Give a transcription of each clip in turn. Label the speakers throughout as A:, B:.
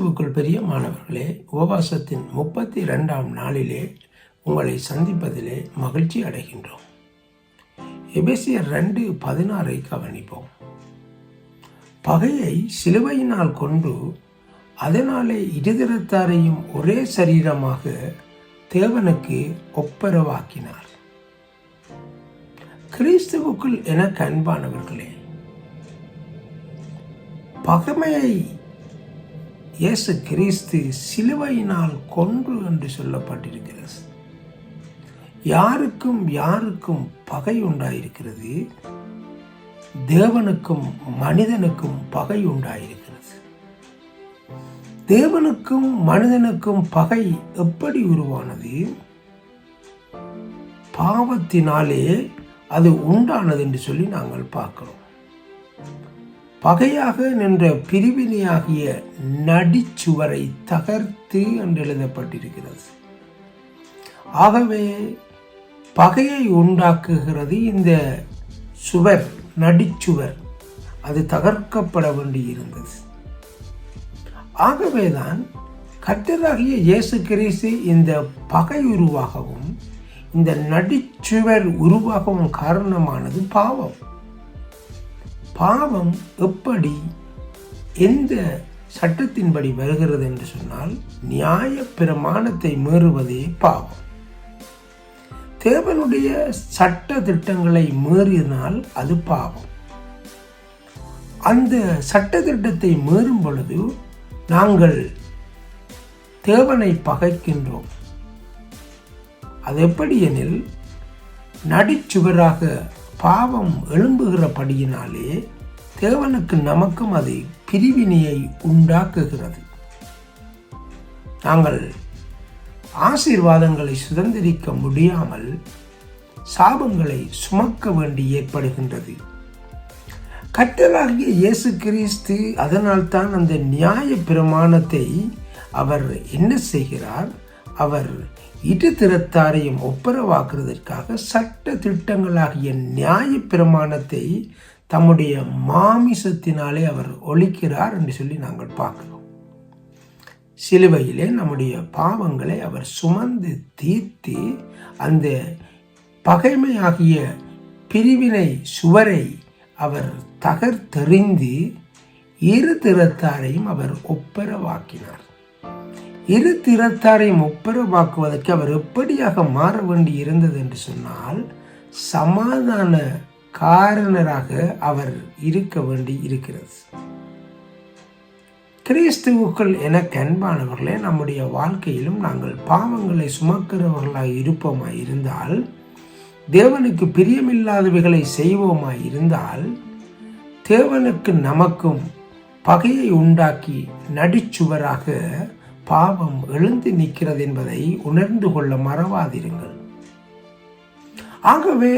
A: கிறிஸ்துவுக்குள் பெரிய மாணவர்களே உபவாசத்தின் முப்பத்தி இரண்டாம் நாளிலே உங்களை சந்திப்பதிலே மகிழ்ச்சி அடைகின்றோம். எபேசியர் ரெண்டு பதினாறை கவனிப்போம். பகையை சிலுவையினால் கொண்டு அதனாலே இருதரத்தாரையும் ஒரே சரீரமாக தேவனுக்கு ஒப்பரவாக்கினார். கிறிஸ்துவுக்குள் எனக்கு அன்பானவர்களே பகைமையை இயேசு கிறிஸ்து சிலுவையினால் கொன்று என்று சொல்லப்பட்டிருக்கிறது. யாருக்கும் யாருக்கும் பகை உண்டாயிருக்கிறது. தேவனுக்கும் மனிதனுக்கும் பகை உண்டாயிருக்கிறது. தேவனுக்கும் மனிதனுக்கும் பகை எப்படி உருவானது? பாவத்தினாலே அது உண்டானது என்று சொல்லி நாங்கள் பார்க்கிறோம். பகையாக நின்ற பிரிவினையாகிய நடிச்சுவரை தகர்த்து என்று எழுதப்பட்டிருக்கிறது. ஆகவே பகையை உண்டாக்குகிறது இந்த சுவர் நடிச்சுவர் அது தகர்க்கப்பட வேண்டியிருந்தது. ஆகவேதான் கர்த்தராகிய இயேசு கிறிஸ்து இந்த பகை உருவாகவும் இந்த நடிச்சுவர் உருவாகவும் காரணமானது பாவம். பாவம் எப்படி எந்த சட்டத்தின்படி வருகிறது என்று சொன்னால் நியாய பிரமாணத்தை மீறுவதே பாவம். தேவனுடைய சட்ட திட்டங்களை மீறினால் அது பாவம். அந்த சட்ட திட்டத்தை மீறும் பொழுது நாங்கள் தேவனை பகைக்கின்றோம். அது எப்படி எனில் நடிச்சுவராக பாவம் எழும்புகிறபடியினாலே தேவனுக்கு நமக்கும் அது பிரிவினையை உண்டாக்குகிறது. நாங்கள் ஆசீர்வாதங்களை சுதந்திரிக்க முடியாமல் சாபங்களை சுமக்க வேண்டி ஏற்படுகின்றது. கட்டலாகிய இயேசு கிறிஸ்து அதனால்தான் அந்த நியாய பிரமாணத்தை அவர் என்ன செய்கிறார்? அவர் இரு திறத்தாரையும் ஒப்புரவாக்குறதற்காக சட்ட திட்டங்களாகிய நியாய பிரமாணத்தை தம்முடைய மாமிசத்தினாலே அவர் ஒழிக்கிறார் என்று சொல்லி நாங்கள் பார்க்கிறோம். சிலுவையிலே நம்முடைய பாவங்களை அவர் சுமந்து தீர்த்து அந்த பகைமையாகிய பிரிவினை சுவரை அவர் தகர்த்தெறிந்து இரு திறத்தாரையும் அவர் ஒப்பரவாக்கினார். இரு திறத்தாரையும் ஒப்பரவாக்குவதற்கு அவர் எப்படியாக மாற வேண்டி இருந்தது என்று சொன்னால் சமாதான காரணராக அவர் இருக்க வேண்டி இருக்கிறது. கிறிஸ்துவுக்கள் என அன்பானவர்களே நம்முடைய வாழ்க்கையிலும் நாங்கள் பாவங்களை சுமக்கிறவர்களாக இருப்போமாய் இருந்தால் தேவனுக்கு பிரியமில்லாதவைகளை செய்வோமாய் இருந்தால் தேவனுக்கு நமக்கும் பகையை உண்டாக்கி நடிச்சுவராக பாவம் எழுந்து நிற்கிறது என்பதை உணர்ந்து கொள்ள மறவாதிருங்கள். ஆகவே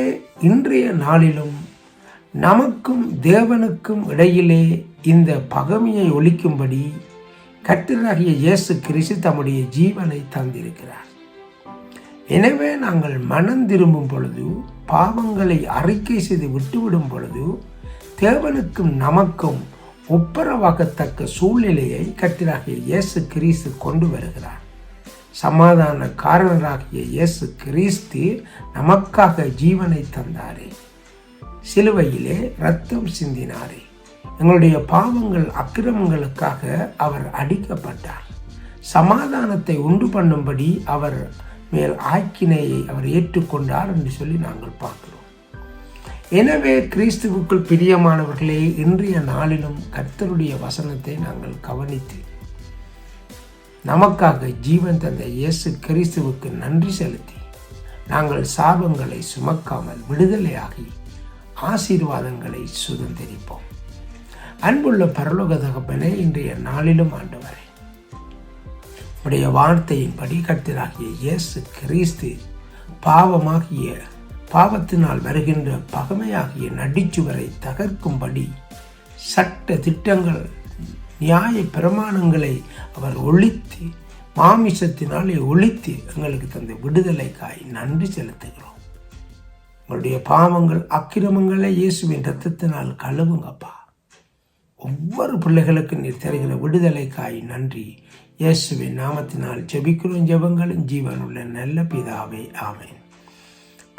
A: இன்றைய நாளிலும் நமக்கும் தேவனுக்கும் இடையிலே இந்த பகமையை ஒழிக்கும்படி கட்டிராகிய இயேசு கிறிஸ்து தம்முடைய ஜீவனை தந்திருக்கிறார். எனவே நாங்கள் மனம் திரும்பும் பொழுது பாவங்களை அறிக்கை செய்து விட்டுவிடும் பொழுது தேவனுக்கும் நமக்கும் ஒப்புரவாக்கத்தக்க சூழ்நிலையை கட்டிராகிய இயேசு கிறிஸ்து கொண்டு வருகிறார். சமாதான காரணராகிய இயேசு கிறிஸ்து நமக்காக ஜீவனை தந்தாரே. சிலுவையிலே ரத்தம் சிந்தினாரே. எங்களுடைய பாவங்கள் அக்கிரமங்களுக்காக அவர் அடிக்கப்பட்டார். சமாதானத்தை உண்டு பண்ணும்படி அவர் மேல் ஆக்கினையை அவர் ஏற்றுக்கொண்டார் என்று சொல்லி நாங்கள் பார்க்கிறோம். எனவே கிறிஸ்துவுக்குள் பிரியமானவர்களே இன்றைய நாளிலும் கர்த்தருடைய வசனத்தை நாங்கள் கவனித்து நமக்காக ஜீவன் தந்த இயேசு கிறிஸ்துவுக்கு நன்றி செலுத்தி நாங்கள் சாபங்களை சுமக்காமல் விடுதலையாகி ஆசீர்வாதங்களை சுதந்திரிப்போம். அன்புள்ள பரலோக தகப்பனே இன்றைய நாளிலும் ஆண்டவரே உடைய வார்த்தையின்படி கர்த்தராகிய இயேசு கிறிஸ்து பாவமாகிய பாவத்தினால் வருகின்ற பகமையாகிய நடிச்சுவரை தகர்க்கும்படி சட்ட திட்டங்கள் நியாய பிரமாணங்களை அவர் ஒழித்து மாமிசத்தினாலே ஒழித்து எங்களுக்கு தந்த விடுதலைக்காய் நன்றி செலுத்துகிறோம். உங்களுடைய பாவங்கள் அக்கிரமங்களை இயேசுவின் ரத்தத்தினால் கழுவுங்கப்பா. ஒவ்வொரு பிள்ளைகளுக்கும் நீர் தருகிற விடுதலைக்காய் நன்றி. இயேசுவின் நாமத்தினால் ஜெபிக்கிறோம் ஜெபங்களும் ஜீவனுள்ள நல்ல பிதாவே ஆமேன்.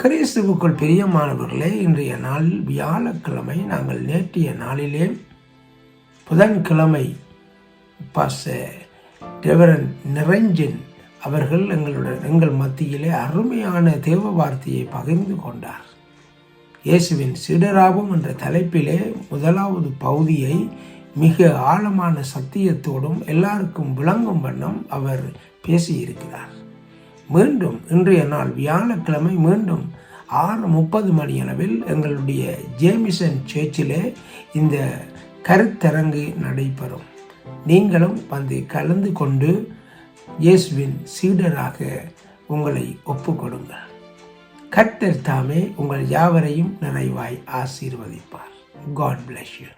A: கிறிஸ்துவுக்குள் பிரியமானவர்களே இன்றைய நாள் வியாழக்கிழமை. நாங்கள் நேற்றைய நாளிலே புதன்கிழமை பாச ரெவரன் நிரஞ்சன் அவர்கள் எங்களுடன் எங்கள் மத்தியிலே அருமையான தேவ வார்த்தையை பகிர்ந்து கொண்டார். இயேசுவின் சிடராபம் என்ற தலைப்பிலே முதலாவது பகுதியை மிக ஆழமான சத்தியத்தோடும் எல்லாருக்கும் விளங்கும் வண்ணம் அவர் பேசியிருக்கிறார். மீண்டும் இன்றைய நாள் வியாழக்கிழமை மீண்டும் ஆறு முப்பது மணியளவில் எங்களுடைய ஜேமிசன் சேர்ச்சிலே இந்த கருத்தரங்கு நடைபெறும். நீங்களும் வந்து கலந்து கொண்டு இயேசுவின் சீடராக உங்களை ஒப்புக்கொடுங்கள். கர்த்தர் தாமே உங்கள் யாவரையும் நிறைவாய் ஆசீர்வதிப்பார். God bless you